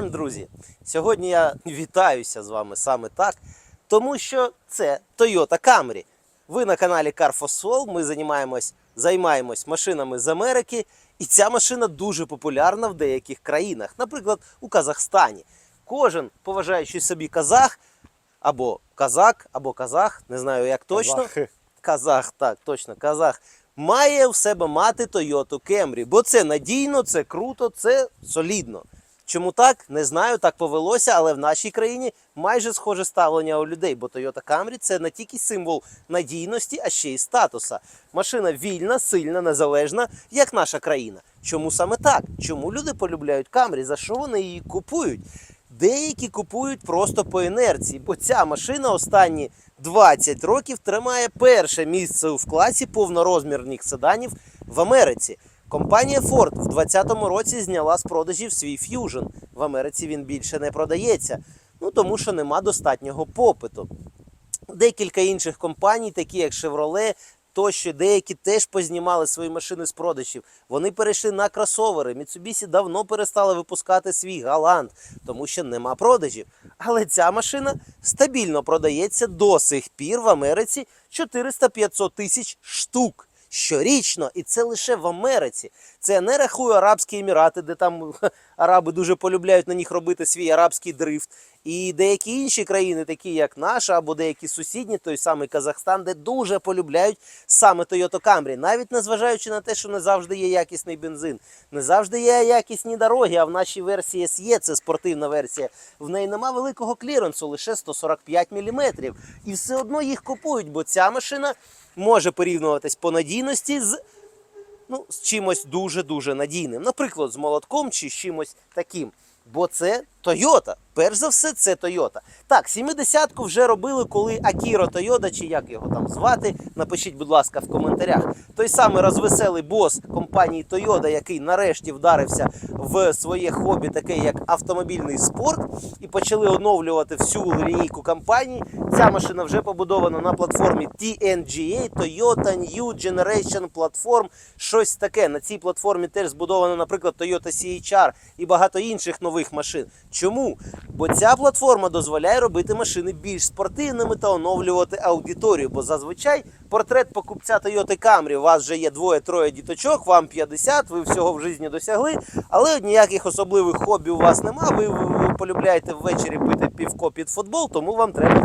Салем, друзі! Сьогодні я вітаюся з вами саме так, тому що це Toyota Camry. Ви на каналі Car for Soul, Ми займаємось, займаємось машинами з Америки, і ця машина дуже популярна в деяких країнах, наприклад, у Казахстані. Кожен поважаючий собі казах, або казак, або казах, не знаю як точно. Казахи. Казах, так, точно, казах. Має в себе мати Toyota Camry, бо це надійно, це круто, це солідно. Чому так? Не знаю, так повелося, але в нашій країні майже схоже ставлення у людей, бо Toyota Camry це не тільки символ надійності, а ще й статуса. Машина вільна, сильна, незалежна, як наша країна. Чому саме так? Чому люди полюбляють Camry? За що вони її купують? Деякі купують просто по інерції, бо ця машина останні 20 років тримає перше місце в класі повнорозмірних седанів в Америці. Компанія Ford в 2020 році зняла з продажів свій Fusion. В Америці він більше не продається, ну тому що нема достатнього попиту. Декілька інших компаній, такі як Chevrolet, тощо, деякі теж познімали свої машини з продажів. Вони перейшли на кросовери. Mitsubishi давно перестали випускати свій Галант, тому що нема продажів. Але ця машина стабільно продається до сих пір в Америці 400-500 тисяч штук. Щорічно, і це лише в Америці. Це я не рахую Арабські Емірати, де там араби дуже полюбляють на них робити свій арабський дрифт. І деякі інші країни, такі як наша, або деякі сусідні, той самий Казахстан, де дуже полюбляють саме Toyota Camry, навіть незважаючи на те, що не завжди є якісний бензин, не завжди є якісні дороги. А в нашій версії SE, це спортивна версія, в неї нема великого кліренсу, лише 145 мм. І все одно їх купують, бо ця машина може порівнюватись по надійності з ну, з чимось дуже-дуже надійним. Наприклад, з молотком чи з чимось таким. Бо це Toyota. Перш за все, це Toyota. Так, 70-ку вже робили, коли Akira Toyota, чи як його там звати. Напишіть, будь ласка, в коментарях. Той самий розвеселий бос компанії Toyota, який нарешті вдарився в своє хобі, таке як автомобільний спорт, і почали оновлювати всю лінійку компаній. Ця машина вже побудована на платформі TNGA, Toyota New Generation Platform, щось таке. На цій платформі теж збудовано, наприклад, Toyota CHR і багато інших нових машин. Чому? Бо ця платформа дозволяє робити машини більш спортивними та оновлювати аудиторію. Бо зазвичай портрет покупця Toyota Camry, у вас вже є двоє-троє діточок, вам 50, ви всього в житті досягли, але ніяких особливих хобі у вас нема. Ви, ви полюбляєте ввечері пити півко під футбол, тому вам треба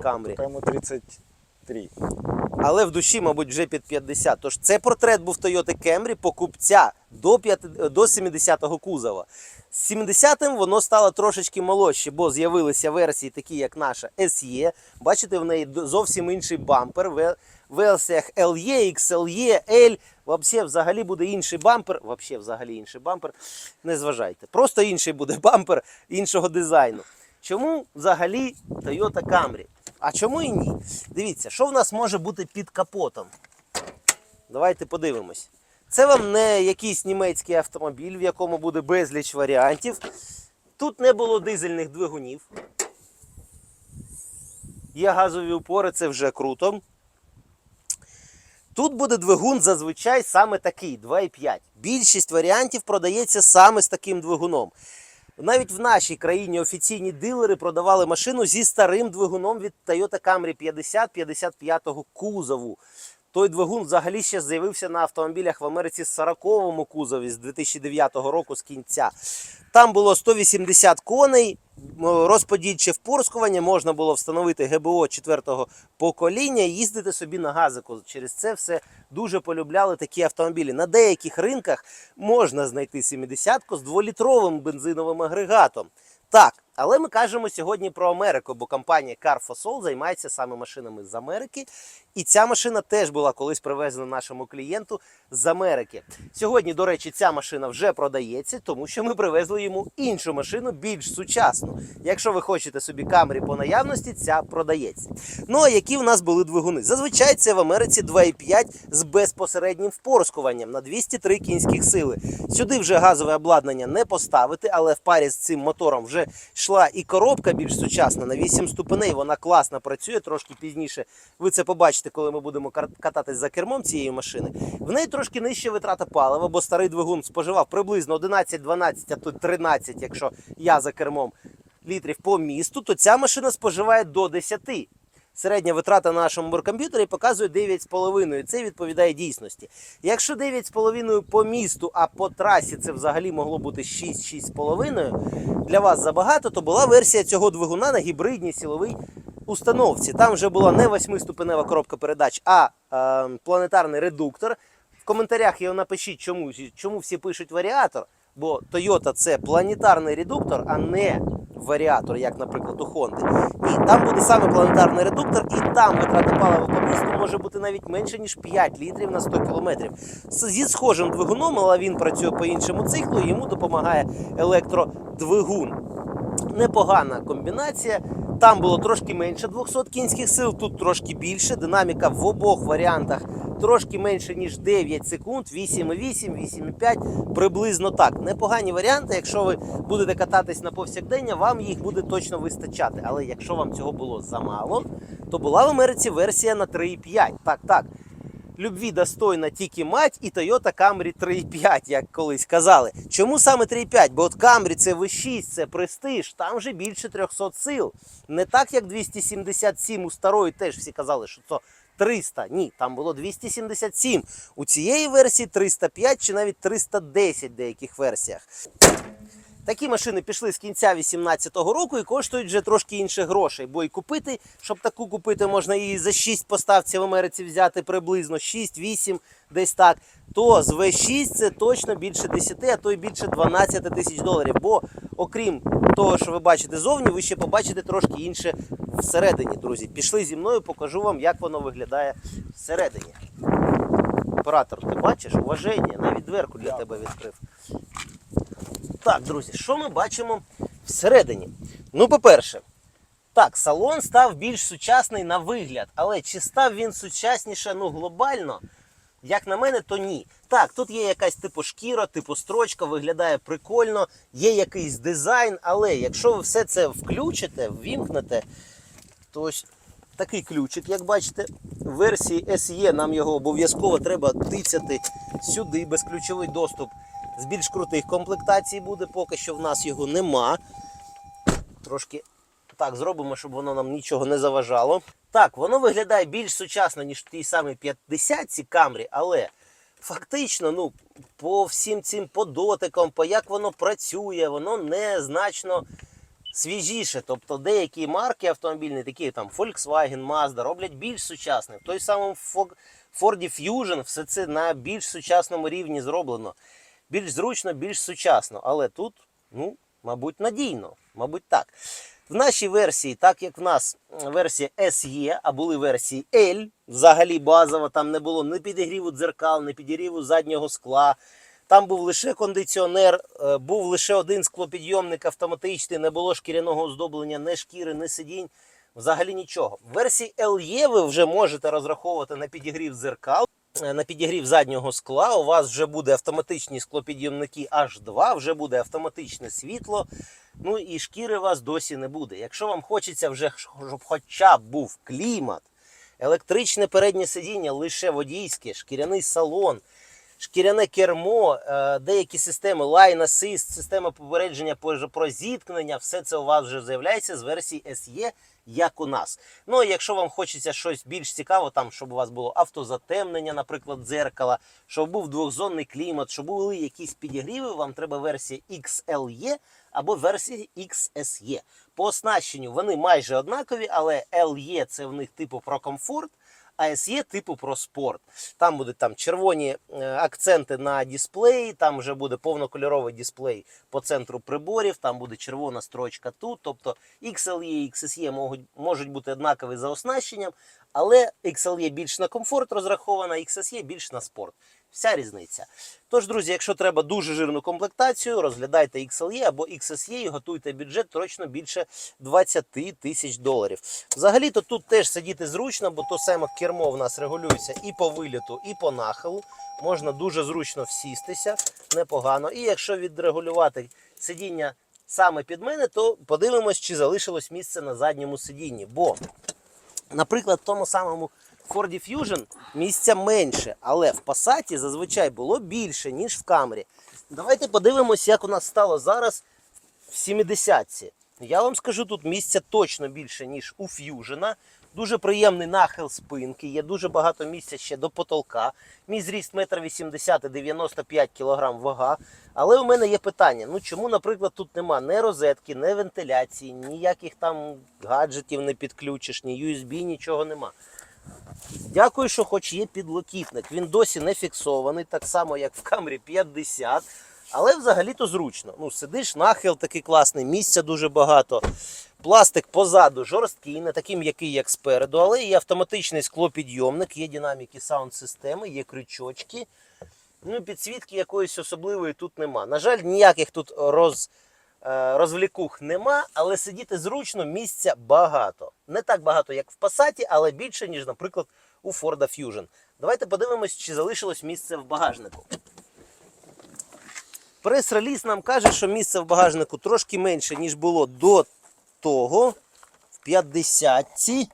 Камрі. Йому 30 53. Але в душі, мабуть, вже під 50. Тож це портрет був Toyota Camry покупця до 5, до 70-го кузова. З 70-м воно стало трошечки молодше, бо з'явилися версії, такі як наша SE. Бачите, в неї зовсім інший бампер. В версіях LE, XLE, L. Вообще, взагалі буде інший бампер. Вообще, взагалі інший бампер. Не зважайте. Просто інший буде бампер іншого дизайну. Чому взагалі Toyota Camry? А чому і ні? Дивіться, що в нас може бути під капотом. Давайте подивимось. Це вам не якийсь німецький автомобіль, в якому буде безліч варіантів. Тут не було дизельних двигунів. Є газові упори, це вже круто. Тут буде двигун зазвичай саме такий 2,5. Більшість варіантів продається саме з таким двигуном. Навіть в нашій країні офіційні дилери продавали машину зі старим двигуном від Toyota Camry 50-55 кузову. Той двигун взагалі ще з'явився на автомобілях в Америці з 40-му кузові з 2009 року з кінця. Там було 180 коней, розподільче впорскування, можна було встановити ГБО 4-го покоління і їздити собі на газику. Через це все дуже полюбляли такі автомобілі. На деяких ринках можна знайти 70-ку з 2-літровим бензиновим агрегатом. Так, але ми кажемо сьогодні про Америку, бо компанія Car for Soul займається саме машинами з Америки. І ця машина теж була колись привезена нашому клієнту з Америки. Сьогодні, до речі, ця машина вже продається, тому що ми привезли йому іншу машину, більш сучасну. Якщо ви хочете собі камері по наявності, ця продається. Ну а які в нас були двигуни? Зазвичай це в Америці 2,5 з безпосереднім впорскуванням на 203 кінських сили. Сюди вже газове обладнання не поставити, але в парі з цим мотором вже пішла і коробка більш сучасна на 8 ступеней. Вона класно працює трошки пізніше. Ви це побачите, коли ми будемо кататись за кермом цієї машини. В неї трошки нижча витрата палива, бо старий двигун споживав приблизно 11-12, а то 13, якщо я за кермом літрів по місту, то ця машина споживає до 10. Середня витрата на нашому боркомп'ютері показує 9,5. Це відповідає дійсності. Якщо 9,5 по місту, а по трасі це взагалі могло бути 6-6,5, для вас забагато, то була версія цього двигуна на гібридній силовій установці. Там вже була не 8-ступенева коробка передач, а е, планетарний редуктор. В коментарях його напишіть, чому, чому всі пишуть варіатор, бо Toyota це планетарний редуктор, а не варіатор, як, наприклад, у Honda. І там буде саме планетарний редуктор, і там витрата палива по місту може бути навіть менше, ніж 5 літрів на 100 кілометрів. Зі схожим двигуном, але він працює по іншому циклу, йому допомагає електродвигун. Непогана комбінація. Там було трошки менше 200 кінських сил, тут трошки більше. Динаміка в обох варіантах трошки менше, ніж 9 секунд, 8,8, 8,5, приблизно так. Непогані варіанти. Якщо ви будете кататись на повсякдення, вам їх буде точно вистачати. Але якщо вам цього було замало, то була в Америці версія на 3,5. Так, так. Любві достойна тільки мать і Toyota Camry 3.5, як колись казали. Чому саме 3.5? Бо от Camry це V6, це престиж, там вже більше 300 сил. Не так, як 277 у старої, теж всі казали, що це 300. Ні, там було 277. У цієї версії 305 чи навіть 310 в деяких версіях. Такі машини пішли з кінця 18-го року і коштують вже трошки інше грошей. Бо і купити, щоб таку купити, можна і за 6 поставців в Америці взяти приблизно 6-8, десь так. То з V6 це точно більше 10, а то й більше 12 тисяч доларів. Бо окрім того, що ви бачите зовні, ви ще побачите трошки інше всередині, друзі. Пішли зі мною, покажу вам, як воно виглядає всередині. Оператор, ти бачиш? Уваження, навіть дверку для тебе відкрив. Так, друзі, що ми бачимо всередині? Ну, по-перше, так, салон став більш сучасний на вигляд, але чи став він сучасніше ну, глобально? Як на мене, то ні. Так, тут є якась типу шкіра, типу строчка, виглядає прикольно, є якийсь дизайн, але якщо ви все це включите, ввімкнете, то ось такий ключик, як бачите, в версії SE нам його обов'язково треба тицяти сюди, безключовий доступ з більш крутих комплектацій буде, поки що в нас його нема. Трошки так зробимо, щоб воно нам нічого не заважало. Так, воно виглядає більш сучасно, ніж в тій самій 50 ці камрі, але фактично, ну, по всім цим подотикам, по як воно працює, воно не значно свіжіше. Тобто деякі марки автомобільні, такі там Volkswagen, Mazda, роблять більш сучасним. В той самому Ford Fusion все це на більш сучасному рівні зроблено. Більш зручно, більш сучасно. Але тут, ну, мабуть, надійно. Мабуть, так. В нашій версії, так як в нас версія SE, а були версії L, взагалі базово, там не було ні підігріву дзеркал, ні підігріву заднього скла. Там був лише кондиціонер, е, був лише один склопідйомник автоматичний, не було шкіряного оздоблення, ні шкіри, ні сидінь. Взагалі нічого. В версії LE ви вже можете розраховувати на підігрів дзеркал, на підігрів заднього скла. У вас вже буде автоматичні склопідйомники H2, вже буде автоматичне світло. Ну і шкіри у вас досі не буде. Якщо вам хочеться вже, щоб хоча б був клімат, електричне переднє сидіння, лише водійське, шкіряний салон, шкіряне кермо, е, деякі системи Line Assist, система попередження про зіткнення, все це у вас вже з'являється з версії SE, як у нас. Ну, а якщо вам хочеться щось більш цікаво, там, щоб у вас було автозатемнення, наприклад, дзеркала, щоб був двохзонний клімат, щоб були якісь підігріви, вам треба версія XLE або версія XSE. По оснащенню вони майже однакові, але LE це в них типу про комфорт, а типу про спорт. Там будуть там червоні е, акценти на дисплеї, там вже буде повнокольоровий дисплей по центру приборів, там буде червона строчка тут. Тобто XLE і XSE можуть, можуть бути однакові за оснащенням, але XLE більш на комфорт розрахована, XSE більш на спорт. Вся різниця. Тож, друзі, якщо треба дуже жирну комплектацію, розглядайте XLE або XSE і готуйте бюджет точно більше 20 тисяч доларів. Взагалі-то тут теж сидіти зручно, бо то саме кермо в нас регулюється і по виліту, і по нахилу. Можна дуже зручно всістися, непогано. І якщо відрегулювати сидіння саме під мене, то подивимось, чи залишилось місце на задньому сидінні. Бо, наприклад, в тому самому Ford Fusion місця менше, але в Passat зазвичай було більше, ніж в Camry. Давайте подивимось, як у нас стало зараз в 70-ці. Я вам скажу, тут місця точно більше, ніж у Fusion. Дуже приємний нахил спинки, є дуже багато місця ще до потолка. Мій зріст 1,80 м 95 кг вага. Але у мене є питання: ну чому, наприклад, тут нема ні розетки, ні вентиляції, ніяких там гаджетів не підключиш, ні USB, нічого нема. Дякую, що хоч є підлокітник. Він досі не фіксований, так само, як в камері 50. Але взагалі-то зручно. Ну, сидиш, нахил такий класний, місця дуже багато. Пластик позаду жорсткий, не такий м'який, як спереду, але є автоматичний склопідйомник, є динаміки саунд-системи, є крючочки. Ну, підсвітки якоїсь особливої тут нема. На жаль, ніяких тут роз, розвлікух нема, але сидіти зручно, місця багато. Не так багато, як в Passat, але більше, ніж, наприклад, у Ford Fusion. Давайте подивимось, чи залишилось місце в багажнику. Прес-реліз нам каже, що місце в багажнику трошки менше, ніж було до того, в 50-ці.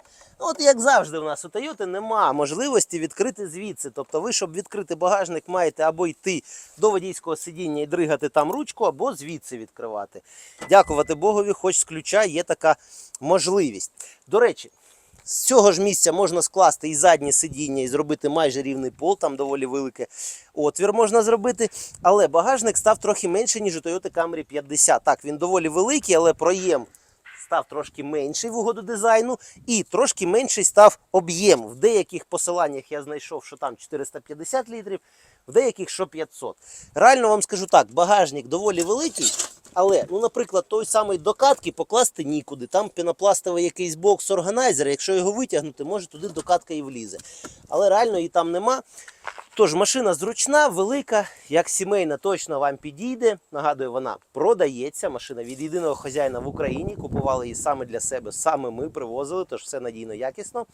От як завжди у нас у Toyota нема можливості відкрити звідси. Тобто ви, щоб відкрити багажник, маєте або йти до водійського сидіння і дригати там ручку, або звідси відкривати. Дякувати Богові, хоч з ключа є така можливість. До речі, з цього ж місця можна скласти і заднє сидіння, і зробити майже рівний пол, там доволі великий отвір можна зробити. Але багажник став трохи менше, ніж у Toyota Camry 50. Так, він доволі великий, але проєм став трошки менший в угоду дизайну, і трошки менший став об'єм. В деяких посиланнях я знайшов, що там 450 літрів, в деяких що 500. Реально вам скажу так, багажник доволі великий. Але, ну, наприклад, той самий докатки покласти нікуди. Там пінопластовий якийсь бокс органайзер, якщо його витягнути, може туди докатка і влізе. Але реально її там нема. Тож машина зручна, велика, як сімейна, точно вам підійде. Нагадую, вона продається. Машина від єдиного хазяїна в Україні. Купували її саме для себе, саме ми привозили, тож все надійно, якісно.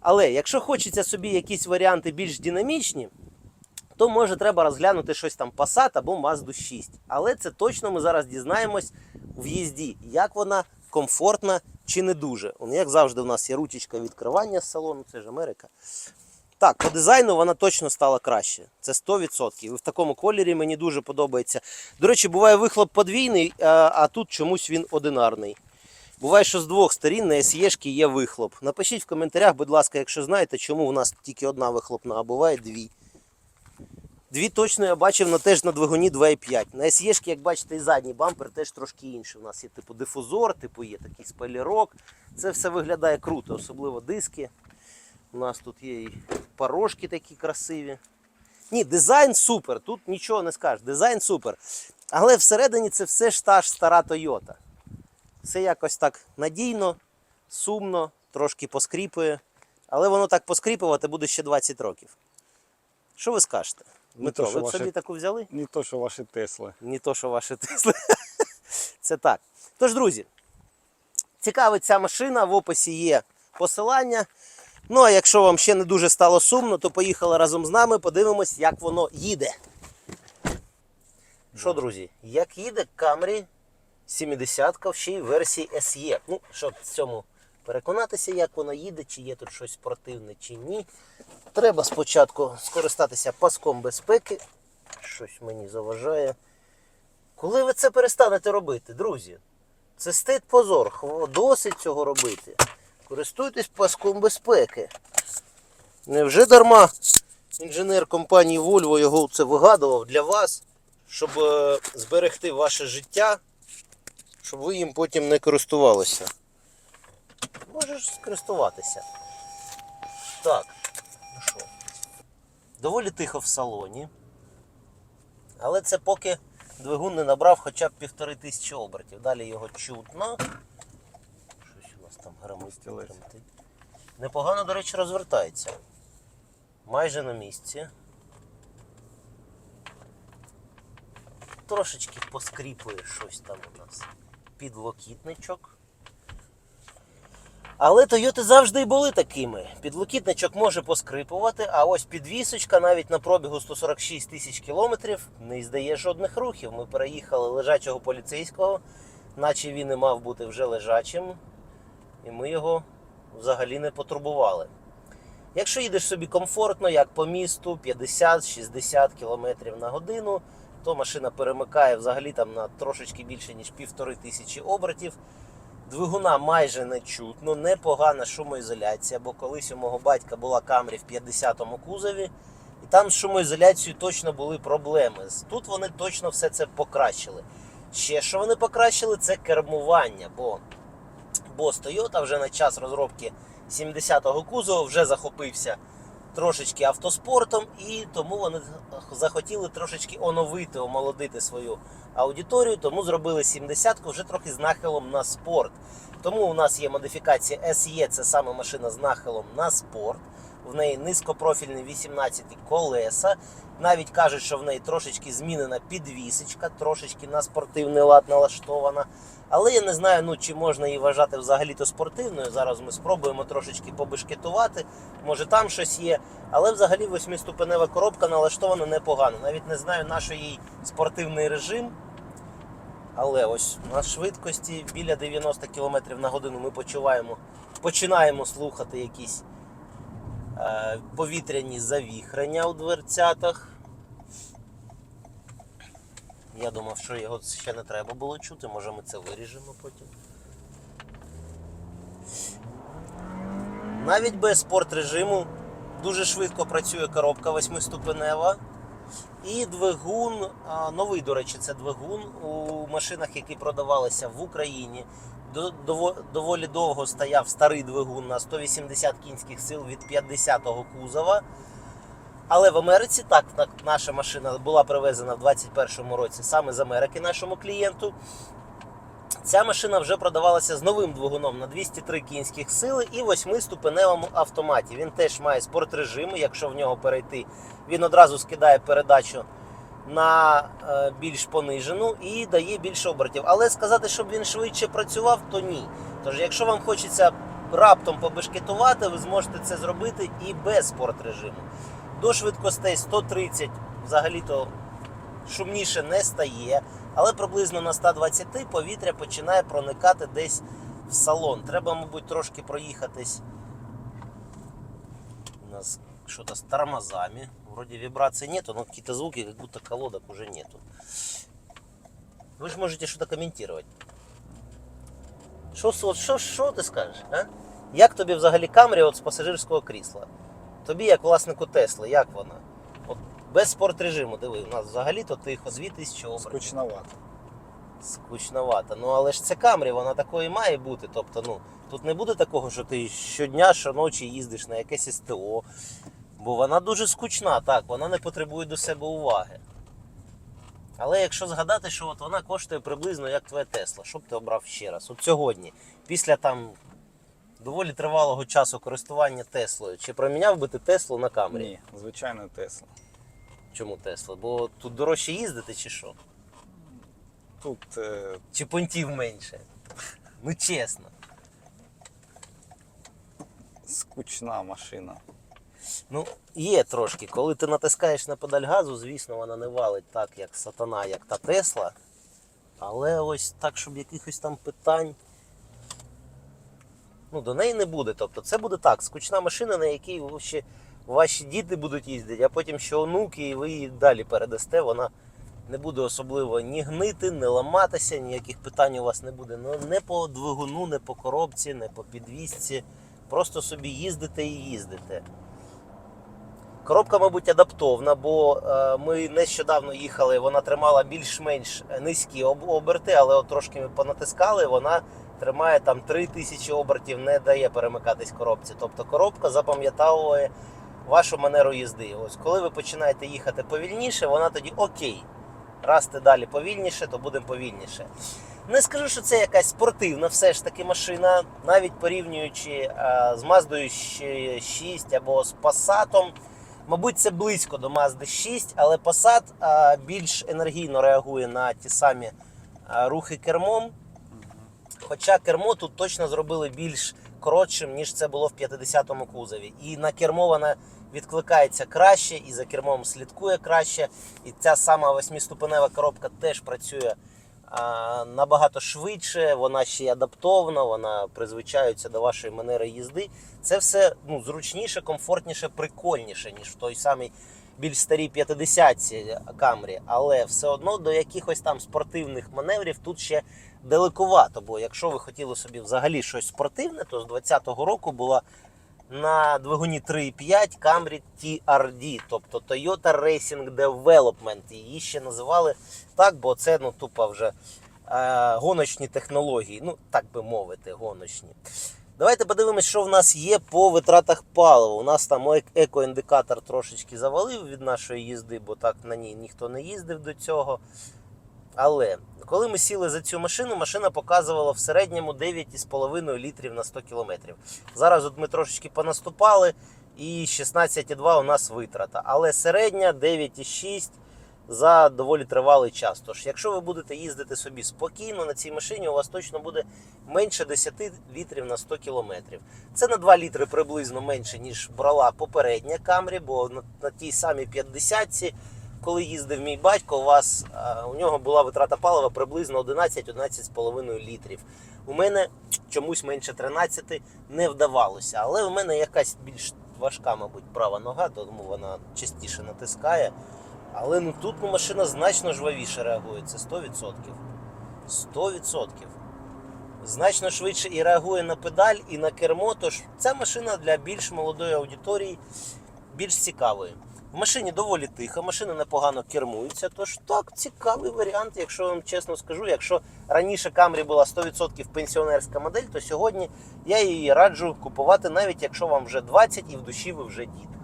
Але якщо хочеться собі якісь варіанти більш динамічні, то може треба розглянути щось там Passat або Mazda 6. Але це точно ми зараз дізнаємось в їзді, як вона комфортна чи не дуже. Як завжди, у нас є ручечка відкривання з салону, це ж Америка. Так, по дизайну вона точно стала краще. Це 100%. І в такому кольорі мені дуже подобається. До речі, буває вихлоп подвійний, а, тут чомусь він одинарний. Буває, що з двох сторін на SE є вихлоп. Напишіть в коментарях, будь ласка, якщо знаєте, чому у нас тільки одна вихлопна, а буває дві. Дві точно я бачив на теж на двигуні 2,5. На SE, як бачите, і задній бампер теж трошки інший. У нас є типу дифузор, типу є такий спойлерок. Це все виглядає круто, особливо диски. У нас тут є і порожки такі красиві. Ні, дизайн супер, тут нічого не скажеш. Дизайн супер. Але всередині це все ж та ж стара Toyota. Все якось так надійно, сумно, трошки поскріпує. Але воно так поскріпувати буде ще 20 років. Що ви скажете? Дмитро, то, що ви б ваше- собі таку взяли? Не то, що ваші Тесли. Не то, що ваші Тесли. Це так. Тож, друзі, цікавить ця машина, в описі є посилання. Ну, а якщо вам ще не дуже стало сумно, то поїхали разом з нами, подивимось, як воно їде. Що, друзі, як їде Camry 70 в ще й версії SE. Ну, щоб в цьому переконатися, як воно їде, чи є тут щось спортивне, чи ні. Треба спочатку скористатися паском безпеки. Щось мені заважає. Коли ви це перестанете робити, друзі? Це стид позор. Досить цього робити. Користуйтесь паском безпеки. Невже дарма інженер компанії Volvo його це вигадував для вас, щоб е, зберегти ваше життя, щоб ви їм потім не користувалися. Можеш скористуватися. Так, ну що? Доволі тихо в салоні. Але це поки двигун не набрав хоча б півтори тисячі обертів. Далі його чутно. Щось у нас там грамить. Непогано, до речі, розвертається. Майже на місці. Трошечки поскріпує щось там у нас. Підлокітничок. Але Тойоти завжди були такими. Підлокітничок може поскрипувати, а ось підвісочка навіть на пробігу 146 тисяч кілометрів не здає жодних рухів. Ми переїхали лежачого поліцейського, наче він і мав бути вже лежачим, і ми його взагалі не потурбували. Якщо їдеш собі комфортно, як по місту, 50-60 км на годину, то машина перемикає взагалі там на трошечки більше, ніж півтори тисячі обертів. Двигуна майже не чутно, непогана шумоізоляція, бо колись у мого батька була Камрі в 50-му кузові, і там з шумоізоляцією точно були проблеми. Тут вони точно все це покращили. Ще що вони покращили, це кермування, бо, бо Toyota вже на час розробки 70-го кузова вже захопився трошечки автоспортом, і тому вони захотіли трошечки оновити, омолодити свою аудиторію, тому зробили 70-ку вже трохи з нахилом на спорт. Тому у нас є модифікація SE, це саме машина з нахилом на спорт. В неї низькопрофільні 18 колеса. Навіть кажуть, що в неї трошечки змінена підвісочка, трошечки на спортивний лад налаштована. Але я не знаю, ну чи можна її вважати взагалі-то спортивною. Зараз ми спробуємо трошечки побешкетувати. Може там щось є. Але взагалі восьмиступенева коробка налаштована непогано. Навіть не знаю, на що їй спортивний режим. Але ось на швидкості біля 90 км на годину ми почуваємо, починаємо слухати якісь повітряні завіхрення у дверцятах. Я думав, що його ще не треба було чути, може ми це виріжемо потім. Навіть без спорт режиму дуже швидко працює коробка восьмиступенева. І двигун, новий, до речі, це двигун у машинах, які продавалися в Україні. До- дово- Доволі довго стояв старий двигун на 180 кінських сил від 50-го кузова. Але в Америці так, наша машина була привезена в 21-му році саме з Америки нашому клієнту. Ця машина вже продавалася з новим двигуном на 203 кінських сили і 8-ступеневому автоматі. Він теж має спорт спортрежими. Якщо в нього перейти, він одразу скидає передачу на е, більш понижену і дає більше обертів. Але сказати, щоб він швидше працював, то ні. Тож, якщо вам хочеться раптом побешкетувати, ви зможете це зробити і без спортрежиму. До швидкостей 130 взагалі-то шумніше не стає, але приблизно на 120 повітря починає проникати десь в салон. Треба, мабуть, трошки проїхатись. У нас что-то с тормозами. Вроде вибраций нету, но какие-то звуки, как будто колодок уже нету. Вы же можете что-то комментировать. Що, що, що, ти скажеш? А? Як тобі взагалі Камрі от з пасажирського крісла? Тобі, як власнику Тесли, як вона? От без спортрежиму, диви, у нас взагалі-то тихо, 2000 обертів. Скучновато. Скучновато. Ну але ж це Камрі, вона такою має бути. Тобто, ну, тут не буде такого, що ти щодня, щоночі їздиш на якесь СТО. Бо вона дуже скучна, так, вона не потребує до себе уваги. Але якщо згадати, що от вона коштує приблизно як твоя Тесла, що б ти обрав ще раз? От сьогодні, після там доволі тривалого часу користування Теслою, чи проміняв би ти Теслу на Камрі? Ні, звичайно, Тесла. Чому Тесла? Бо тут дорожче їздити чи що? Тут е, Чи понтів менше? Ну чесно. скучна машина. Ну, є трошки. Коли ти натискаєш на педаль газу, звісно, вона не валить так, як сатана, як та Тесла. Але ось так, щоб якихось там питань. Ну, до неї не буде. Тобто це буде так, скучна машина, на якій ще ваші діти будуть їздити, а потім ще онуки, і ви її далі передасте. Вона не буде особливо ні гнити, ні ламатися, ніяких питань у вас не буде. Ну, не по двигуну, не по коробці, не по підвісці. Просто собі їздите і їздите. Коробка, мабуть, адаптовна, бо е, ми нещодавно їхали, вона тримала більш-менш низькі оберти, але от трошки ми понатискали, вона тримає там 3000 обертів, не дає перемикатись коробці. Тобто коробка запам'ятовує вашу манеру їзди. Ось коли ви починаєте їхати повільніше, вона тоді окей. Раз ти далі повільніше, то будемо повільніше. Не скажу, що це якась спортивна все ж таки машина, навіть порівнюючи е, з Mazda 6 або з Passat. Мабуть, це близько до Mazda 6, але Passat е, більш енергійно реагує на ті самі е, рухи кермом. Хоча кермо тут точно зробили більш коротшим, ніж це було в 50-му кузові. І на кермо вона відкликається краще, і за кермом слідкує краще. І ця сама восьмиступенева коробка теж працює а, набагато швидше, вона ще й адаптована, вона призвичається до вашої манери їзди. Це все ну, зручніше, комфортніше, прикольніше, ніж в той самий більш старій 50-ці Камрі. Але все одно до якихось там спортивних маневрів тут ще далекувато. Бо якщо ви хотіли собі взагалі щось спортивне, то з 20-го року була на двигуні 3.5 Camry TRD, тобто Toyota Racing Development. Її ще називали так, бо це ну тупо вже е, гоночні технології. Ну, так би мовити, гоночні. Давайте подивимось, що в нас є по витратах палива. У нас там екоіндикатор трошечки завалив від нашої їзди, бо так на ній ніхто не їздив до цього. Але коли ми сіли за цю машину, машина показувала в середньому 9,5 літрів на 100 кілометрів. Зараз от ми трошечки понаступали, і 16,2 у нас витрата. Але середня 9,6 за доволі тривалий час. Тож, якщо ви будете їздити собі спокійно на цій машині, у вас точно буде менше 10 літрів на 100 кілометрів. Це на 2 літри приблизно менше, ніж брала попередня Камрі, бо на, тій самій 50 коли їздив мій батько, у вас у нього була витрата палива приблизно 11-11,5 літрів. У мене чомусь менше 13 не вдавалося. Але у мене якась більш важка, мабуть, права нога, тому вона частіше натискає. Але ну тут ну, машина значно жвавіше реагує. Це 100%. 100%. Значно швидше і реагує на педаль, і на кермо. Тож ця машина для більш молодої аудиторії більш цікавої. В машині доволі тихо, машина непогано кермується. Тож так, цікавий варіант, якщо вам чесно скажу. Якщо раніше Camry була 100% пенсіонерська модель, то сьогодні я її раджу купувати, навіть якщо вам вже 20 і в душі ви вже дід.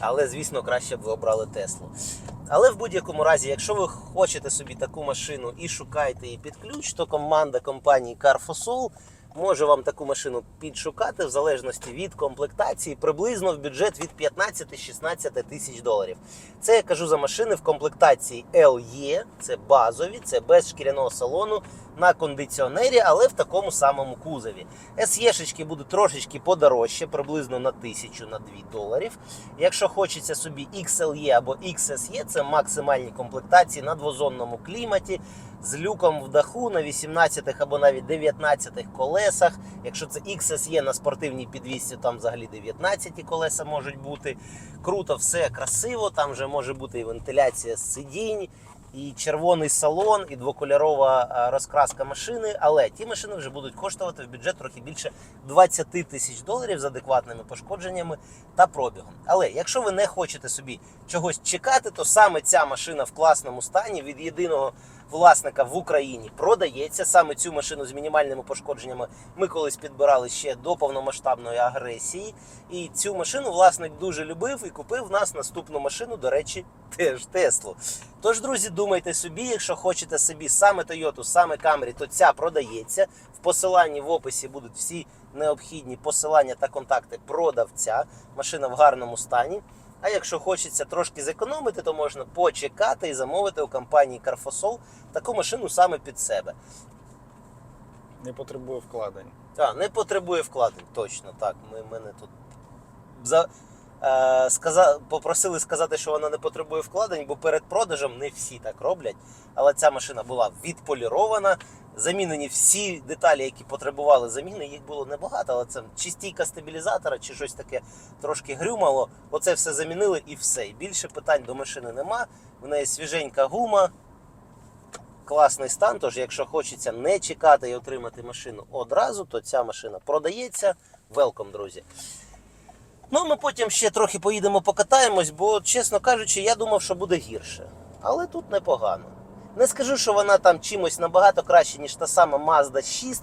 Але, звісно, краще б ви обрали Теслу. Але в будь-якому разі, якщо ви хочете собі таку машину і шукаєте її під ключ, то команда компанії Carfosol може вам таку машину підшукати в залежності від комплектації, приблизно в бюджет від 15-16 тисяч доларів. Це я кажу за машини в комплектації LE, це базові, це без шкіряного салону на кондиціонері, але в такому самому кузові. SE-шечки будуть трошечки подорожче, приблизно на 1000 на 2 доларів. Якщо хочеться собі XLE або XSE, це максимальні комплектації на двозонному кліматі з люком в даху на 18 або навіть 19 колесах. Якщо це XSE на спортивній підвісці, там взагалі 19 колеса можуть бути. Круто, все красиво. Там вже може бути і вентиляція сидінь, і червоний салон, і двокольорова розкраска машини. Але ті машини вже будуть коштувати в бюджет трохи більше 20 тисяч доларів з адекватними пошкодженнями та пробігом. Але якщо ви не хочете собі чогось чекати, то саме ця машина в класному стані від єдиного власника в Україні продається. Саме цю машину з мінімальними пошкодженнями ми колись підбирали ще до повномасштабної агресії. І цю машину власник дуже любив і купив нас наступну машину, до речі, теж Теслу. Тож, друзі, думайте собі, якщо хочете собі саме Toyota, саме Camry, то ця продається. В посиланні в описі будуть всі необхідні посилання та контакти продавця. Машина в гарному стані. А якщо хочеться трошки зекономити, то можна почекати і замовити у компанії Carfosol таку машину саме під себе. Не потребує вкладень. Так, не потребує вкладень, точно так. Ми мене тут за, е, сказа, попросили сказати, що вона не потребує вкладень, бо перед продажем не всі так роблять. Але ця машина була відполірована, замінені всі деталі, які потребували заміни. Їх було небагато, але це чи стійка стабілізатора, чи щось таке трошки грюмало. Оце все замінили і все. І більше питань до машини нема. В неї свіженька гума. Класний стан, тож якщо хочеться не чекати і отримати машину одразу, то ця машина продається. Велком, друзі. Ну, ми потім ще трохи поїдемо покатаємось, бо, чесно кажучи, я думав, що буде гірше. Але тут непогано. Не скажу, що вона там чимось набагато краще, ніж та сама Mazda 6,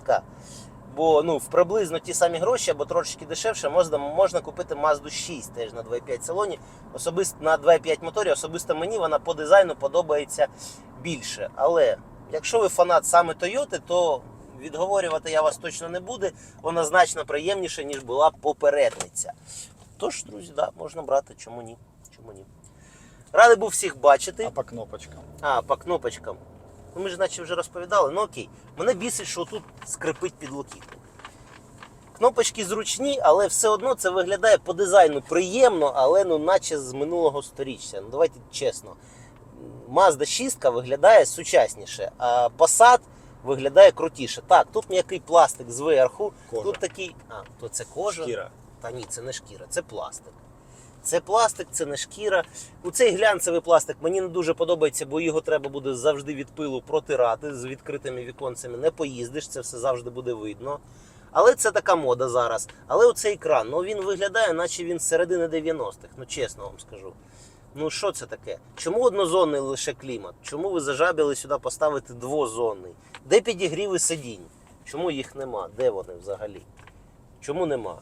бо ну, в приблизно ті самі гроші або трошечки дешевше можна, можна купити Mazda 6 теж на 2,5 салоні. Особисто на 2,5 моторі. Особисто мені вона по дизайну подобається більше. Але якщо ви фанат саме Toyota, то відговорювати я вас точно не буду. Вона значно приємніша, ніж була попередниця. Тож, друзі, да, можна брати, чому ні? Чому ні? Радий був всіх бачити. А по кнопочкам. А, по кнопочкам. Ну ми ж наче вже розповідали, ну окей. Мене бісить, що тут скрипить підлокітник. Кнопочки зручні, але все одно це виглядає по дизайну приємно, але ну наче з минулого сторіччя. Ну давайте чесно. Mazda 6 виглядає сучасніше, а Passat виглядає крутіше. Так, тут м'який пластик зверху, Кожа. тут такий. А, то це кожа. Шкіра. Та ні, це не шкіра, це пластик. Це пластик, це не шкіра. У цей глянцевий пластик мені не дуже подобається, бо його треба буде завжди від пилу протирати з відкритими віконцями. Не поїздиш, це все завжди буде видно. Але це така мода зараз. Але оцей екран, ну він виглядає, наче він з середини 90-х. Ну чесно вам скажу. Ну що це таке? Чому однозонний лише клімат? Чому ви зажабіли сюди поставити двозонний? Де підігріви сидінь? Чому їх нема? Де вони взагалі? Чому нема?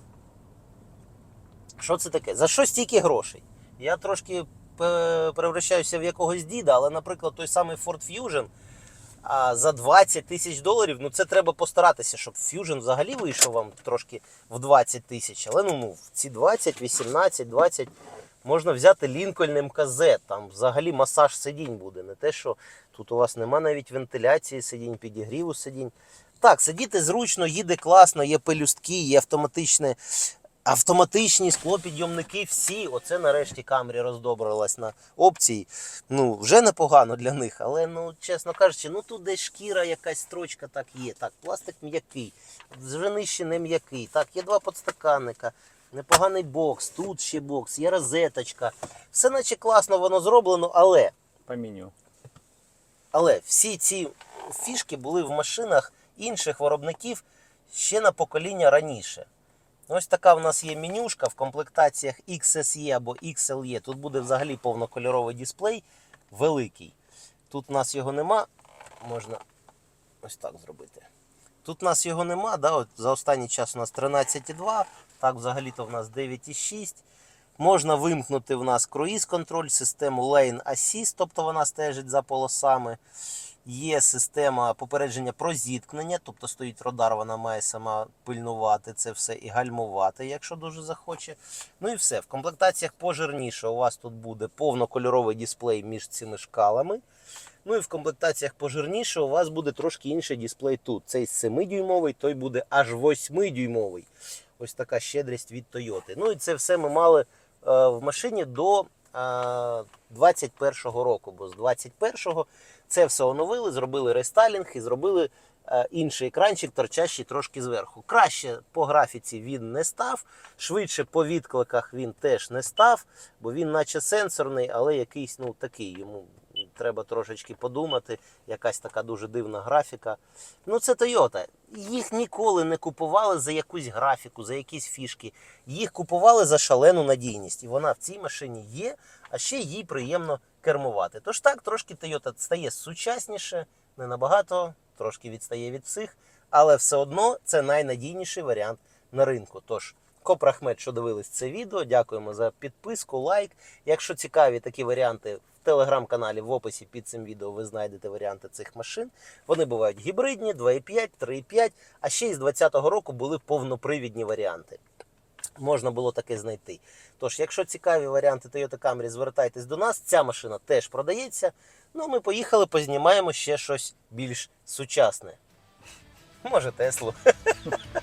Що це таке? За що стільки грошей? Я трошки пе- перевращаюся в якогось діда, але, наприклад, той самий Ford Fusion а, за 20 тисяч доларів, ну це треба постаратися, щоб Fusion взагалі вийшов вам трошки в 20 тисяч. Але ну, ну, ці 20, 18, 20 можна взяти Lincoln МКЗ, там взагалі масаж сидінь буде. Не те, що тут у вас нема навіть вентиляції сидінь, підігріву сидінь. Так, сидіти зручно, їде класно, є пелюстки, є автоматичне Автоматичні склопідйомники всі. Оце нарешті Камрі роздобрилась на опції. Ну, вже непогано для них, але ну, чесно кажучи, ну тут десь шкіра, якась строчка так є. Так, пластик м'який, вже нижче не м'який. Так, є два подстаканника, непоганий бокс, тут ще бокс, є розеточка. Все наче класно воно зроблено, але По меню. але всі ці фішки були в машинах інших виробників ще на покоління раніше. Ось така в нас є менюшка в комплектаціях XSE або XLE. Тут буде взагалі повнокольоровий дисплей, великий. Тут у нас його нема. Можна ось так зробити. Тут у нас його нема. Да? От за останній час у нас 13,2. Так, взагалі-то в нас 9,6. Можна вимкнути в нас круїз контроль, систему Lane Assist, тобто вона стежить за полосами. Є система попередження про зіткнення, тобто стоїть радар, вона має сама пильнувати це все і гальмувати, якщо дуже захоче. Ну і все. В комплектаціях пожирніше у вас тут буде повнокольоровий дисплей між цими шкалами. Ну і в комплектаціях пожирніше у вас буде трошки інший дисплей тут. Цей 7-дюймовий, той буде аж 8-дюймовий. Ось така щедрість від Toyota. Ну і це все ми мали е, в машині до е, 21-го року, бо з 21-го це все оновили, зробили рестайлінг і зробили е, інший екранчик, торчащий трошки зверху. Краще по графіці він не став, швидше по відкликах він теж не став, бо він наче сенсорний, але якийсь ну такий. Йому треба трошечки подумати. Якась така дуже дивна графіка. Ну це Toyota. Їх ніколи не купували за якусь графіку, за якісь фішки. Їх купували за шалену надійність. І вона в цій машині є, а ще їй приємно кермувати. Тож так, трошки Toyota стає сучасніше, не набагато, трошки відстає від всіх, але все одно це найнадійніший варіант на ринку. Тож, Коп Рахмет, що дивились це відео, дякуємо за підписку, лайк. Якщо цікаві такі варіанти в телеграм-каналі в описі під цим відео ви знайдете варіанти цих машин. Вони бувають гібридні, 2,5, 3,5, а ще із 2020 року були повнопривідні варіанти. Можна було таке знайти. Тож, якщо цікаві варіанти Toyota Camry, звертайтесь до нас. Ця машина теж продається. Ну, ми поїхали, познімаємо ще щось більш сучасне. Може, Теслу.